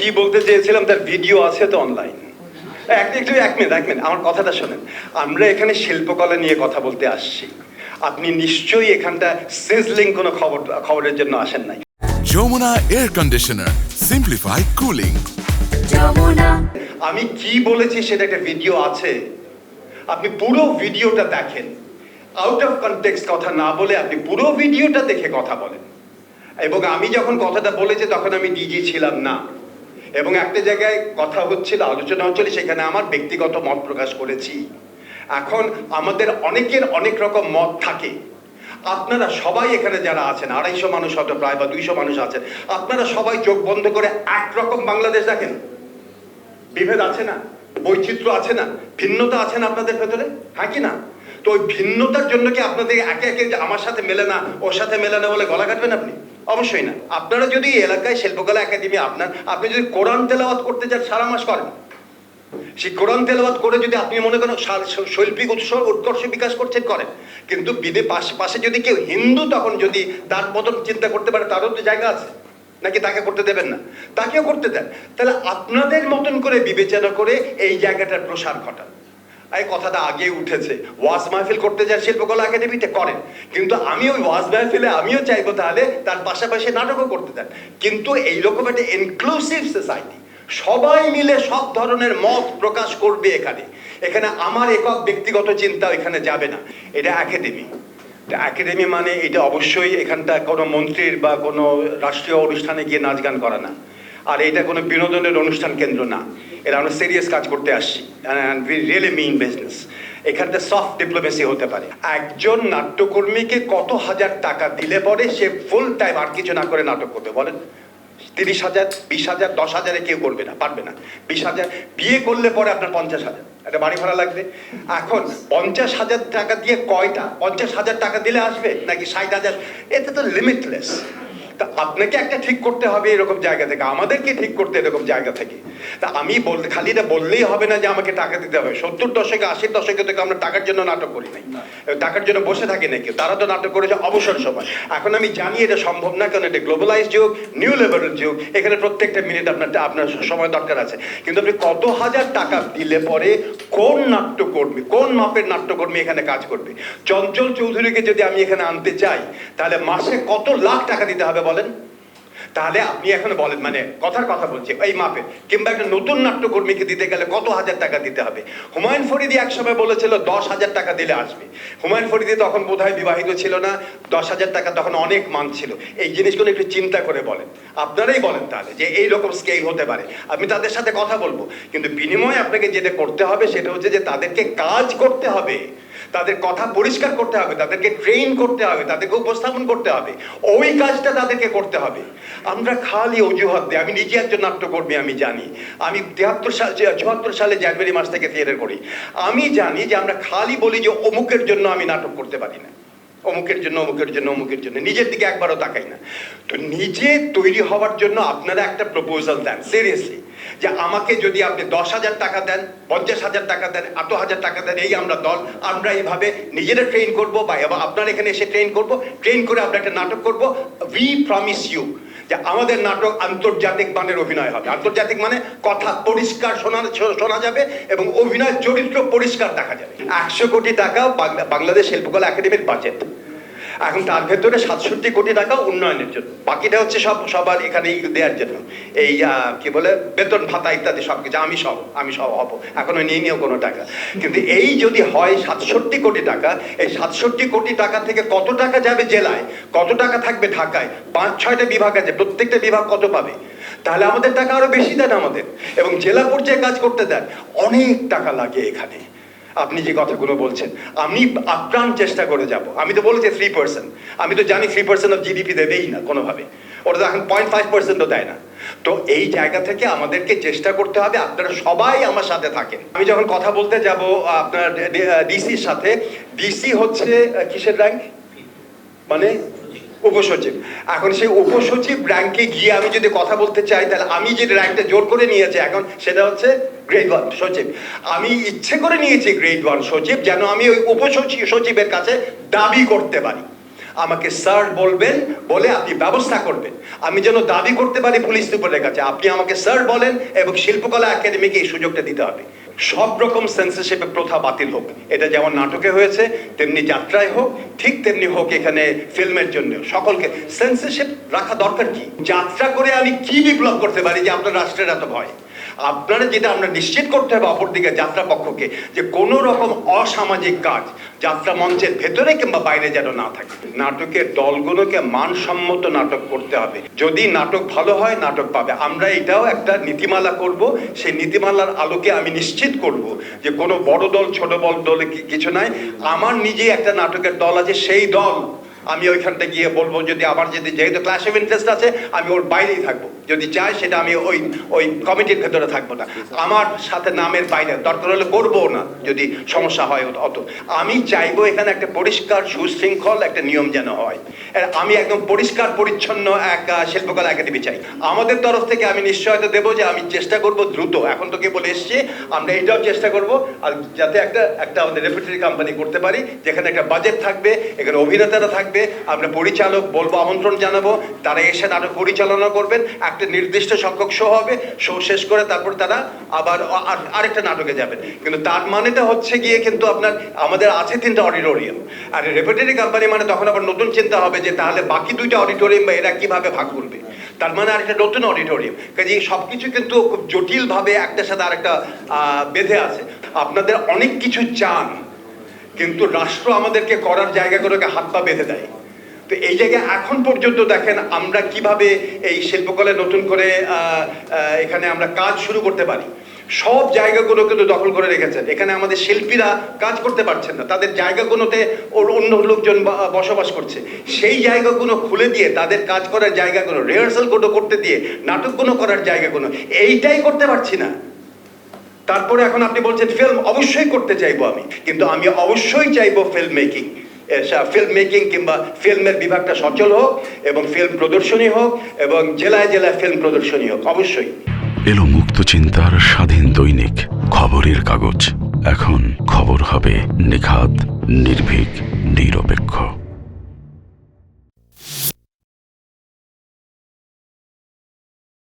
কি বলতে চেয়েছিলাম তার ভিডিও আছে তো অনলাইন একটু এক মিনিট এক মিনিট আমার কথাটা শোনেন। আমরা এখানে শিল্পকলা নিয়ে কথা বলতে আসছি। আপনি নিশ্চয়ই এখানটা সিজলিং কোনো খবর খবরের জন্য আসেন নাই। Jomuna Air Conditioner. Simplify cooling. Jamuna. আমি কি বলেছি সেটা একটা ভিডিও আছে। আপনি পুরো ভিডিওটা দেখেন। আউট অফ কনটেক্সট কথা না বলে আপনি পুরো ভিডিওটা দেখে কথা বলেন। এবং আমি যখন কথাটা বলেছি তখন আমি ডিজি ছিলাম না। এবং একটা জায়গায় কথা হচ্ছিল, আলোচনা হচ্ছিল, সেখানে আমার ব্যক্তিগত মত প্রকাশ করেছি। এখন আমাদের অনেকের অনেক রকম মত থাকে। আপনারা সবাই এখানে যারা আছেন, আড়াইশো মানুষ হয়তো প্রায় বা দুইশো মানুষ আছেন, আপনারা সবাই চোখ বন্ধ করে একরকম বাংলাদেশ দেখেন। বিভেদ আছে না? বৈচিত্র্য আছে না? ভিন্নতা আছে না আপনাদের ভেতরে? হ্যাঁ কি না? তো ওই ভিন্নতার জন্য কি আপনাদের একে একে আমার সাথে মেলে না, ওর সাথে মেলে না বলে গলা কাটবেন আপনি? অবশ্যই না। আপনারা যদি এলাকায় শিল্পকলা একাডেমি আপনার, আপনি যদি কোরআন তেলাওয়াত করতে চান সারা মাস করেন। সেই কোরআন তেলাওয়াত করে যদি আপনি মনে করেন শৈল্পিক উৎস উৎকর্ষ বিকাশ করছেন, করেন। কিন্তু বিদে পাশে পাশে যদি কেউ হিন্দু তখন যদি তার মতন চিন্তা করতে পারে, তারও তো জায়গা আছে। নাকি তাকে করতে দেবেন না? তাকেও করতে দেন। তাহলে আপনাদের মতন করে বিবেচনা করে এই জায়গাটার প্রসার ঘটান। এই কথাটা আগে উঠেছে। ওয়াজ মাহফিল করতে যান শিল্পকলা একাডেমিতে করেন। কিন্তু আমি ওই ওয়াজ মাহফিলে আমিও চাইব তাহলে তার পাশাপাশি নাটকও করতে দেন কিন্তু এইরকম একটা ইনক্লুসিভ সোসাইটি সবাই মিলে সব ধরনের মত প্রকাশ করবে এখানে। এখানে আমার একক ব্যক্তিগত চিন্তা এখানে যাবে না। এটা একাডেমি। একাডেমি মানে এটা অবশ্যই এখানটা কোনো মন্ত্রীর বা কোনো রাষ্ট্রীয় অনুষ্ঠানে গিয়ে নাচ গান করা না। আর এটা কোনো বিনোদনের অনুষ্ঠান কেন্দ্র না। এটা আমরা সিরিয়াস কাজ করতে আসছি। উই রিয়েলি মিন বিজনেস এখানটা সফট ডিপ্লোমেসি হতে পারে। একজন নাট্যকর্মীকে কত হাজার টাকা দিলে পরে সে ফুল টাইম আর কিছু না করে নাটক করবে, বলেন? তিরিশ হাজার, বিশ হাজার, দশ হাজারে কেউ করবে না, পারবে না। বিশ হাজার, বিয়ে করলে পরে আপনার পঞ্চাশ হাজার। একটা বাড়ি ভাড়া লাগবে। এখন পঞ্চাশ হাজার টাকা দিয়ে কয়টা? পঞ্চাশ হাজার টাকা দিলে আসবে নাকি ষাট হাজার? এতে তো লিমিটলেস তা আপনাকে একটা ঠিক করতে হবে এরকম জায়গা থেকে। আমাদেরকে ঠিক করতে এরকম জায়গা থেকে। তা আমি বলতে খালি এটা বললেই হবে না যে আমাকে টাকা দিতে হবে। সত্তর দশকে আশির দশকে থেকে আমরা টাকার জন্য নাটক করি নাই। টাকার জন্য বসে থাকি না কেউ। তারা তো নাটক করেছে অবসর সময়। এখন আমি জানি এটা সম্ভব না কারণ এটা গ্লোবালাইজ যুগ নিউ লেভেলের যুগ। এখানে প্রত্যেকটা মিনিট আপনার আপনার সময় দরকার আছে। কিন্তু আপনি কত হাজার টাকা দিলে পরে কোন নাট্যকর্মী কোন মাপের নাট্যকর্মী এখানে কাজ করবে? চঞ্চল চৌধুরীকে যদি আমি এখানে আনতে চাই তাহলে মাসে কত লাখ টাকা দিতে হবে বলেন? তাহলে আপনি এখন বলেন মানে কথার কথা বলছি, এই মাপে কিংবা একটা নতুন নাট্যকর্মীকে দিতে গেলে কত হাজার টাকা দিতে হবে? হুমায়ুন ফরিদি একসময় বলেছিল, দশ হাজার টাকা দিলে আসবে। হুমায়ুন ফরিদি তখন বোধহয় বিবাহিত ছিল না, দশ হাজার টাকা তখন অনেক মান ছিল। এই জিনিসগুলো একটু চিন্তা করে বলেন। আপনারাই বলেন তাহলে যে এই রকম স্কেল হতে পারে। আমি তাদের সাথে কথা বলব। কিন্তু বিনিময়ে আপনাকে যেটা করতে হবে, সেটা হচ্ছে যে তাদেরকে কাজ করতে হবে। তাদের কথা পরিষ্কার করতে হবে, তাদেরকে ট্রেন করতে হবে, তাদেরকে উপস্থাপন করতে হবে। ওই কাজটা তাদেরকে করতে হবে। আমরা খালি অজুহাত দিই, আমি নিজে একজন নাট্যকর্মী, আমি জানি। আমি তিয়াত্তর সাল চুয়াত্তর সালে জানুয়ারি মাস থেকে থিয়েটার করি। আমি জানি যে আমরা খালি বলি যে অমুকের জন্য আমি নাটক করতে পারি না। অমুকের জন্য অমুকের জন্য অমুকের জন্য। নিজের দিকে একবারও তাকাই না। তো নিজে তৈরি হওয়ার জন্য আপনারা একটা প্রপোজাল দেন সিরিয়াসলি যে আমাকে যদি আপনি দশ হাজার টাকা দেন, পঞ্চাশ হাজার টাকা দেন এত হাজার টাকা দেন, এই আমরা দল, আমরা এইভাবে নিজেরা ট্রেন করব বা এবার আপনার এখানে এসে ট্রেন করব ট্রেন করে আমরা একটা নাটক করব উই প্রমিস ইউ যে আমাদের নাটক আন্তর্জাতিক মানের অভিনয় হবে। আন্তর্জাতিক মানে কথা পরিষ্কার শোনা শোনা যাবে এবং অভিনয় চরিত্র পরিষ্কার দেখা যাবে। একশো কোটি টাকা বাংলাদেশ শিল্পকলা একাডেমির বাজেট এখন তার ভেতরে সাতষট্টি কোটি টাকা উন্নয়নের জন্য। বাকিটা হচ্ছে সব, সবার এখানে দেওয়ার জন্য। এই কি বলে, বেতন ভাতা ইত্যাদি সব কিছু। আমি সব আমি সব হব। এখনও নিয়ে নিয়েও কোনো টাকা। কিন্তু এই যদি হয় সাতষট্টি কোটি টাকা, এই সাতষট্টি কোটি টাকা থেকে কত টাকা যাবে জেলায়? কত টাকা থাকবে ঢাকায়? পাঁচ, ছয়টা বিভাগ আছে। প্রত্যেকটা বিভাগ কত পাবে? তাহলে আমাদের টাকা আরও বেশি দেন আমাদের। এবং জেলা পর্যায়ে কাজ করতে দেন। অনেক টাকা লাগে এখানে। আপনি যে কথাগুলো বলছেন, আমি আপ্রাণ চেষ্টা করে যাব। আমি তো বলেছি থ্রি পার্সেন্ট আমি তো জানি থ্রি পার্সেন্ট অফ জিডিপি দেবেই না কোনোভাবে। ওরা তো এখন পয়েন্ট ফাইভ পার্সেন্টও দেয় না। তো এই জায়গা থেকে আমাদেরকে চেষ্টা করতে হবে, আপনারা সবাই আমার সাথে থাকেন। আমি যখন কথা বলতে যাব, আপনার ডিসির সাথে ডিসি হচ্ছে কিসের র্যাঙ্ক মানে উপসচিব। এখন সেই উপসচিব র্যাঙ্কে গিয়ে আমি যদি কথা বলতে চাই, তাহলে আমি যে র্যাঙ্কটা জোর করে নিয়েছি এখন, সেটা হচ্ছে গ্রেড ওয়ান সচিব। আমি ইচ্ছে করে নিয়েছি গ্রেড ওয়ান সচিব, যেন আমি ওই উপসচিব সচিবের কাছে দাবি করতে পারি। আমাকে স্যার বলবেন, বলে আপনি ব্যবস্থা করবেন। আমি যেন দাবি করতে পারি পুলিশ সুপারের কাছে। আপনি আমাকে স্যার বলেন এবং শিল্পকলা একাডেমিকে এই সুযোগটা দিতে হবে। সব রকম সেন্সারশিপের প্রথা বাতিল হোক। এটা যেমন নাটকে হয়েছে, তেমনি যাত্রায় হোক, ঠিক তেমনি হোক এখানে ফিল্মের জন্য। সকলকে সেন্সরশিপ রাখা দরকার কি? যাত্রা করে আমি কি বিপ্লব করতে পারি যে আপনার রাষ্ট্রের এত ভয়? আপনারা যেটা আমরা নিশ্চিত করতে হবে অপরদিকে যাত্রা পক্ষকে যে কোনো রকম অসামাজিক কাজ যাত্রা মঞ্চের ভেতরে কিংবা বাইরে যেন না থাকে। নাটকের দলগুলোকে মানসম্মত নাটক করতে হবে। যদি নাটক ভালো হয়, নাটক পাবে। আমরা এটাও একটা নীতিমালা করব। সেই নীতিমালার আলোকে আমি নিশ্চিত করব যে কোনো বড় দল, ছোট বড় দলে কিছু নাই। আমার নিজেই একটা নাটকের দল আছে, সেই দল আমি ওইখানটা গিয়ে বলব, যদি আমার যদি যেহেতু ক্লাস অফ ইন্টারেস্ট আছে, আমি ওর বাইরেই থাকব। যদি চাই সেটা আমি ওই ওই কমিটির ভেতরে থাকব না। আমার সাথে নামের বাইরে, দরকার হলে করব না, যদি সমস্যা হয় অত- আমি চাইব এখানে একটা পরিষ্কার, সুশৃঙ্খল একটা নিয়ম যেন হয়। আমি একদম পরিষ্কার, পরিচ্ছন্ন, এক শিল্পকলা একাডেমি চাই। আমাদের তরফ থেকে আমি নিশ্চয়তা দেবো যে আমি চেষ্টা করব দ্রুত। এখন তো কেবল এসছি, আমরা এইটাও চেষ্টা করব, আর যাতে একটা একটা আমাদের রেপুটারি কোম্পানি করতে পারি, যেখানে একটা বাজেট থাকবে, এখানে অভিনেতারা থাকবে, আমরা পরিচালক বলব, আমন্ত্রণ জানাব, তারা এসে নাটক পরিচালনা করবেন, একটা নির্দিষ্ট সংখ্যক শো হবে শো শেষ করে তারপর তারা আবার আর- আরেকটা নাটকে যাবেন। কিন্তু তার মানেটা হচ্ছে গিয়ে কিন্তু আপনার, আমাদের আছে তিনটা অডিটোরিয়াম আর রেপুটারি কোম্পানি মানে তখন আবার নতুন চিন্তা হবে যে তাহলে বাকি দুইটা অডিটোরিয়াম বা এরা কীভাবে ভাগ করবে। তার মানে আরেকটা নতুন অডিটোরিয়াম কাজে সব কিছু কিন্তু খুব জটিলভাবে একটার সাথে আরেকটা বেঁধে আছে। আপনাদের অনেক কিছু চান, কিন্তু রাষ্ট্র আমাদেরকে করার জায়গাগুলোকে হাত পা বেঁধে দেয়। তো এই জায়গায় এখন পর্যন্ত দেখেন আমরা কীভাবে এই শিল্পকলায় নতুন করে এখানে আমরা কাজ শুরু করতে পারি। সব জায়গাগুলো কিন্তু দখল করে রেখেছেন। এখানে আমাদের শিল্পীরা কাজ করতে পারছেন না। তাদের জায়গাগুলোতে ওর অন্য লোকজন বসবাস করছে। সেই জায়গাগুলো খুলে দিয়ে তাদের কাজ করার জায়গাগুলো রিহার্সালগুলো করতে দিয়ে, নাটকগুলো করার জায়গাগুলো, এইটাই করতে পারছি না। তারপরে এখন আপনি বলছেন ফিল্ম অবশ্যই করতে চাইব আমি। কিন্তু আমি অবশ্যই চাইব ফিল্ম মেকিং ফিল্ম মেকিং কিংবা ফিল্মের বিভাগটা সচল হোক এবং ফিল্ম প্রদর্শনী হোক এবং জেলায় জেলায় ফিল্ম প্রদর্শনী হোক, অবশ্যই। এলো মুক্ত চিন্তার স্বাধীন দৈনিক, খবরের কাগজ। এখন খবর হবে নিখাত, নির্ভীক, নিরপেক্ষ।